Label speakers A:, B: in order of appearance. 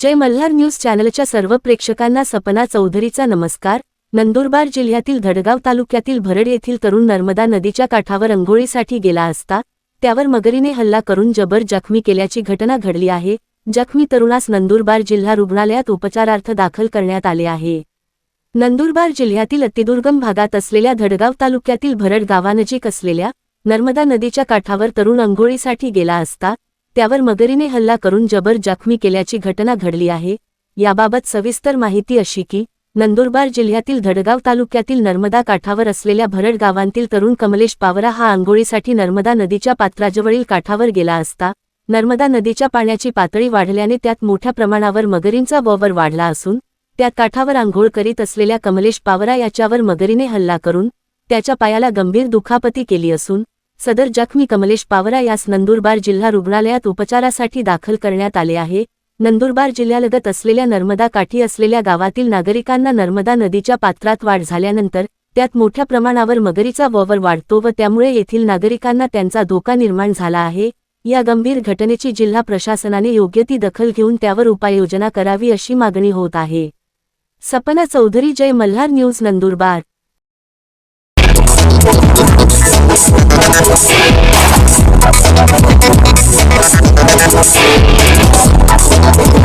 A: जय Malhar news चॅनलच्या सर्व प्रेक्षकांना सपना चौधरीचा नमस्कार. नंदुरबार जिल्ह्यातील धडगाव तालुक्यातील भरड येथील तरुण नर्मदा नदीच्या काठावर अंघोळीसाठी गेला असता त्यावर मगरीने हल्ला करून जबर जखमी केल्याची घटना घडली आहे जखमी तरुणास नंदुरबार जिल्हा रुग्णालयात उपचारार्थ दाखल करण्यात आले आहे. नंदुरबार जिल्ह्यातील अतिदुर्गम भागात असलेल्या धडगाव तालुक्यातील भरड गावानजीक असलेल्या नर्मदा नदीच्या काठावर तरुण अंघोळीसाठी गेला असता त्यावर मगरीने हल्ला करून जबर जखमी केल्याची घटना घडली आहे. याबाबत सविस्तर माहिती अशी की नंदुरबार जिल्ह्यातील धडगाव तालुक्यातील नर्मदा काठावर असलेल्या भरड गावांतील तरुण कमलेश पावरा हा आंघोळीसाठी नर्मदा नदीच्या पात्राजवळील काठावर गेला असता नर्मदा नदीच्या पाण्याची पातळी वाढल्याने त्यात मोठ्या प्रमाणावर मगरींचा बॉवर वाढला असून त्या काठावर आंघोळ करीत असलेल्या कमलेश पावरा याच्यावर मगरीने हल्ला करून त्याच्या पायाला गंभीर दुखापती केली असून सदर जखमी कमलेश पावरा यास नंदुरबार जिल्हा रुग्णालयात उपचारासाठी दाखल करण्यात आले आहे. नंदुरबार जिल्ह्यालगत असलेल्या नर्मदा काठी असलेल्या गावातील नागरिकांना नर्मदा नदीच्या पात्रात वाढ झाल्यानंतर त्यात मोठ्या प्रमाणावर मगरीचा वावर वाढतो व त्यामुळे येथील नागरिकांना त्यांचा धोका निर्माण झाला आहे. या गंभीर घटनेची जिल्हा प्रशासनाने योग्य ती दखल घेऊन त्यावर उपाययोजना करावी अशी मागणी होत आहे. सपना चौधरी जय मल्हार न्यूज नंदुरबार. Música